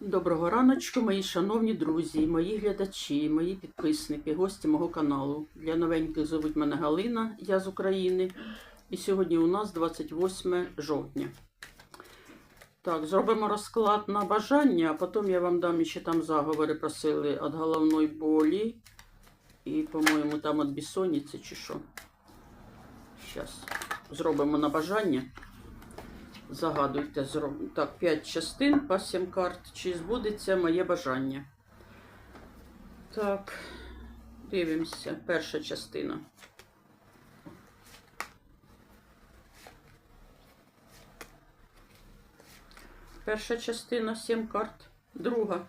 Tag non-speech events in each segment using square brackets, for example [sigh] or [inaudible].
Доброго раночку, мої шановні друзі, мої глядачі, мої підписники, гості мого каналу. Для новеньких зовуть мене Галина, я з України. І сьогодні у нас 28 жовтня. Так, зробимо розклад на бажання, а потім я вам дам ще там заговори просили від головної болі. І, по-моєму, там від безсонниці чи що. Зараз зробимо на бажання. Загадуйте, зроб... так, 5 частин по 7 карт. Чи збудеться моє бажання? Так, дивимося. Перша частина. Перша частина 7 карт. Друга.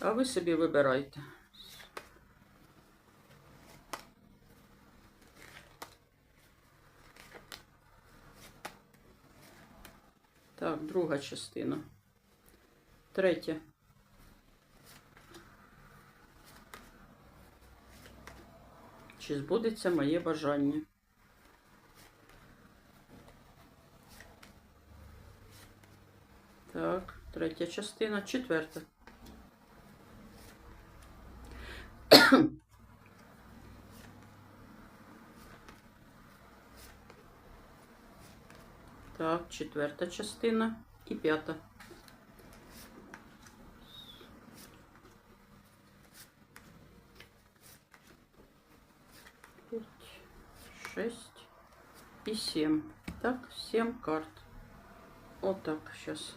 А ви собі вибирайте. Так, друга частина. Третя. Чи збудеться моє бажання? Так, третя частина, четверта. Так, четверта частина і п'ята. П'ять, шесть і сім. Так, сім карт. Отак, зараз.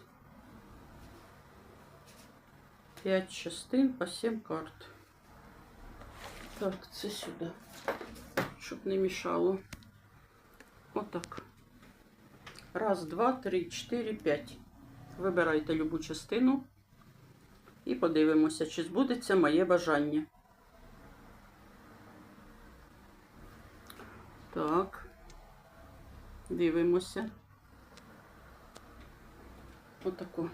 П'ять частин по сім карт. Так, це сюди. Щоб не мішало. Отак. Раз, два, три, чотири, п'ять. Вибирайте любу частину і подивимося, чи збудеться моє бажання. Так. Дивимося. Отако.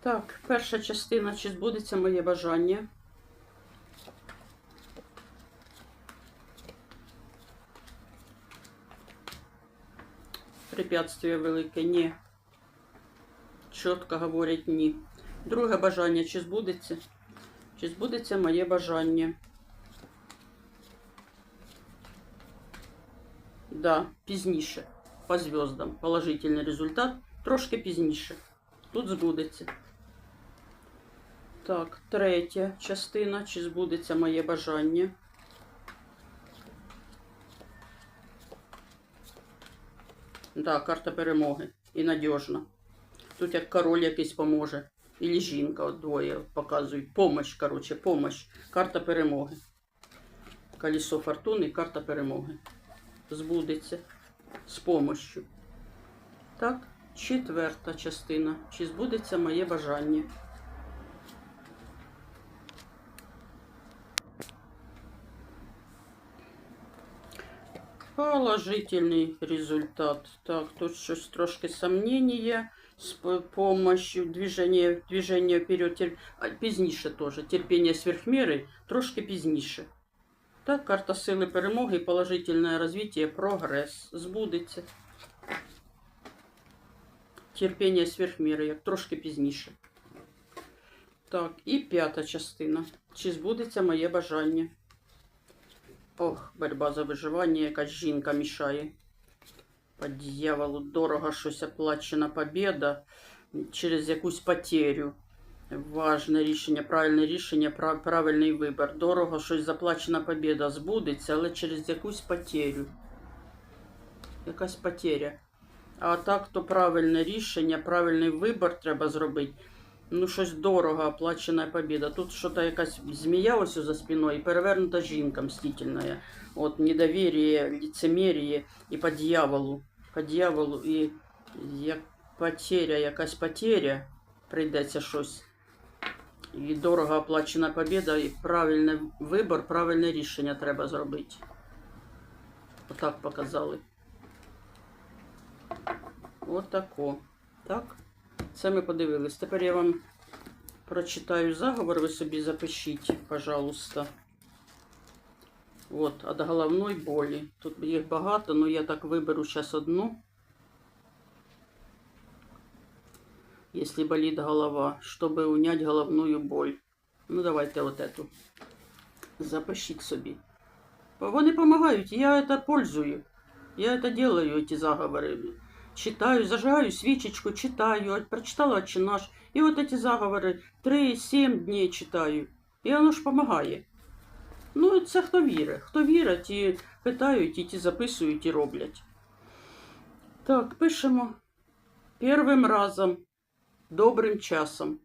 Так, перша частина, чи збудеться моє бажання. Препятствие велике ні. Чітко говорять ні. Друге бажання, чи збудеться? Чи збудеться моє бажання? Да, пізніше. По зв'яздам. Положительний результат. Трошки пізніше. Тут збудеться. Так, третя частина. Чи збудеться моє бажання? Да, карта перемоги. І надіжна. Тут як король якийсь поможе. Ілі жінка, двоє показують. Помощь, коротше, помощь. Карта перемоги. Колесо фортуни і карта перемоги. Збудеться з помощью. Так, четверта частина. Чи збудеться моє бажання? Положительный результат. Так, тут щось трошки сомнения с помощью движения, движения вперед, тер... а, пізніше теж. Терпіння сверхміри, трошки пізніше. Так, карта сили перемоги, і положительне розвиття, прогрес. Збудеться. Терпіння сверхміри, як трошки пізніше. Так, і п'ята частина. Чи збудеться моє бажання? Ох, боротьба за виживання, якась жінка мішає. По дьяволу дорого щось оплачена побіда через якусь потерю. Важне рішення, правильне рішення, правильний вибір. Дорого щось заплачена побіда збудеться, але через якусь потерю. Якась потеря. А так, то правильне рішення, правильний вибір треба зробити. Ну, щось дорого оплачена побіда. Тут щось якась змія ось за спиною перевернута жінка мстительна. От недоверие, лицемерие і по дьяволу. По дьяволу і як потеря, якась потеря, прийдеться щось. І дорого оплачена побіда, і правильний вибір, правильне рішення треба зробити. Отак показали. Отако. Так. Це ми подивились. Тепер я вам прочитаю заговор, ви собі запишіть, пожалуйста. От, від головної болі. Тут їх багато, але я так виберу зараз одну. если болит голова, чтобы унять головную боль. Ну, давайте от эту. Запишіть собі. Вони допомагають, я це пользую. Я это делаю, эти заговоры. Читаю, зажигаю свечечку, читаю, прочитала «Отче наш. І от эти заговори 3-7 днів читаю. І воно ж допомагає. Ну, це хто вірить. Хто вірить, ті питають, і ті записують і роблять. Так, пишемо. Первим разом, добрим часом.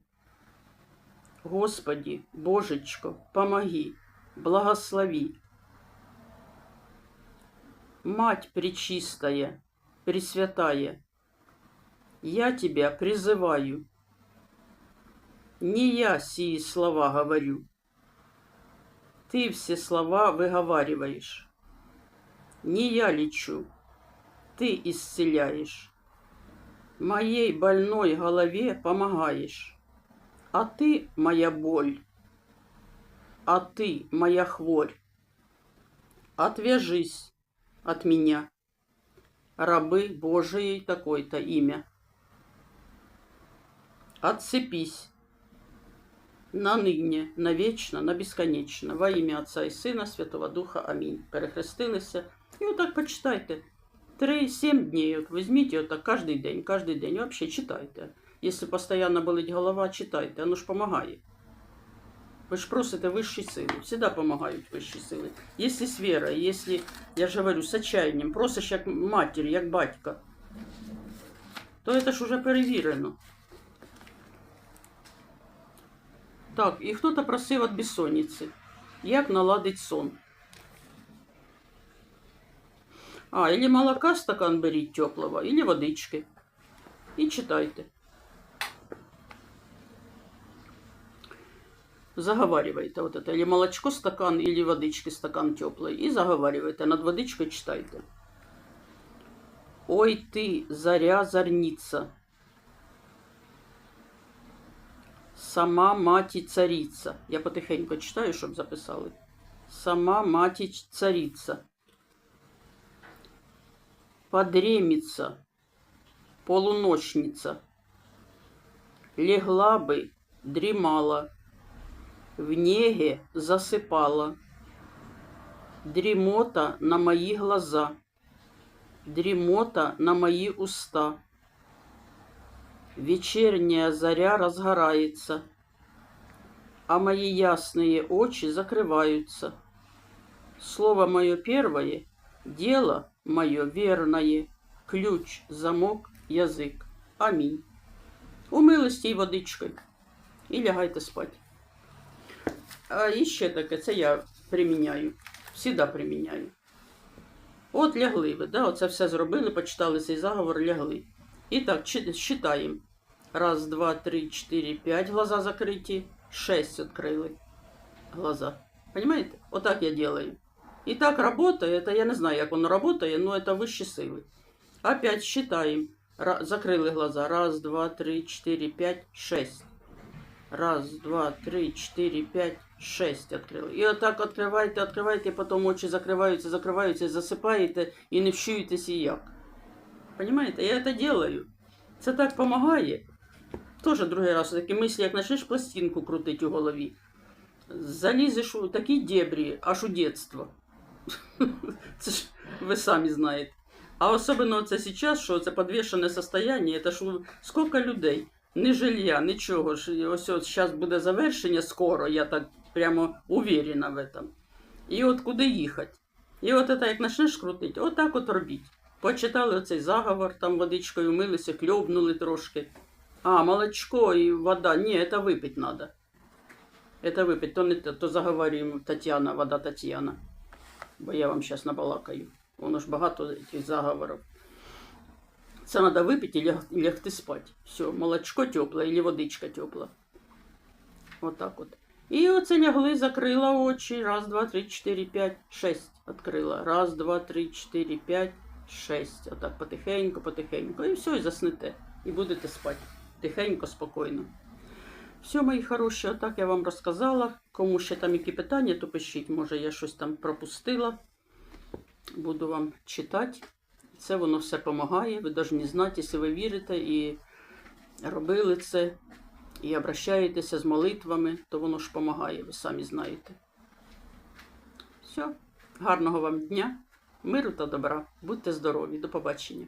Господи, Божечко, помоги, благослови. Мать Пречистая, Пресвятая, я Тебя призываю. Не я сии слова говорю. Ты все слова выговариваешь. Не я лечу, Ты исцеляешь. Моей больной голове помогаешь. А Ты моя боль. А Ты моя хворь. Отвяжись от меня, рабы Божией такой-то имя. Отцепись на нині, навічно, на безконечно, во ім'я Отця і Сина, Святого Духа. Амінь. Перехрестилися. І отак почитайте. Три-сім днів. От візьміть і отак кожен день, кожен день. Взагалі читайте. Якщо постійно болить голова, читайте, воно ж допомагає. Ви ж просите вищі сили. Всегда допомагають вищі сили. Якщо з вірою, якщо, я ж говорю, з отчаянням, просиш як матір, як батька, то це ж уже перевірено. Так, і хто-то просив від безсонниці. Як наладить сон? А, или молока стакан беріть теплого, или водички. І читайте. Заговаривайте вот это. Или молочко стакан, или водички стакан теплый. И заговаривайте. Над водичкой читайте. Ой ты, заря зорница, Сама мать і цариця. Я потихеньку читаю, щоб записали. Сама мать і цариця. Подремица, полуночница. Легла бы, дремала, в неге засыпала. Дремота на мои глаза, дремота на мои уста. Вечерняя заря разгорается, а мои ясные очи закрываются. Слово мое первое, дело мое верное, ключ, замок, язык. Амінь. Умилості й водичкою. І лягайте спати. А і ще таке, це я приміняю. Всіда приміняю. От лягли ви, да? Оце все зробили, почитали цей заговор, лягли. І так, чи- считаем. Раз, два, три, четыре, пять. Глаза закрыты. Шесть открыли. Глаза. Понимаете? Вот так я делаю. И так работает. Это я не знаю, как оно работает, но это высшие силы. Опять считаем. Ра- закрыли глаза. Раз, два, три, четыре, пять, шесть. Раз, два, три, четыре, пять, шесть открили. І отак відкриваєте, відкриваєте, потім очі закриваються, закриваються, засипаєте і не вчуєтеся як. Понимаете? Я это делаю. Це так допомагає. Тоже другий раз такі мислі, як почнеш пластинку крутити у голові. Залізеш у такі дебрі, аж у дитинство. [laughs] Це ж ви самі знаєте. А особливо це зараз, що це підвішене состояние, це ж скільки людей, ні жилья, нічого. ось зараз буде завершення скоро, я так прямо уверена в этом. І от куди їхати? І от це як почнеш крутити, отак от робіть. Почитали оцей заговор, там водичкою милися, кльобнули трошки. А, молочко і вода. Ні, це випити треба. Это выпить, то не те, то заговорюємо Тетяна, вода Тетяна. Бо я вам зараз набалакаю. Воно ж багато цих заговорів. Це треба випити і ляг- і лягти спати. Все, молочко тепле або водичка тепла. Отак от. І оце лягли, закрила очі. Раз, два, три, чотири, п'ять, шесть. Открила. Раз, два, три, чотири, п'ять, шесть. Отак потихеньку, потихеньку. І все, і заснете. І будете спати. Тихенько, спокійно. Все, мої хороші, отак я вам розказала. Кому ще там які питання, то пишіть. Може, я щось там пропустила. Буду вам читати. Це воно все допомагає. Ви повинні знати, якщо ви вірите і робили це і обращаєтеся з молитвами, то воно ж допомагає, ви самі знаєте. Все, гарного вам дня, миру та добра. Будьте здорові, до побачення.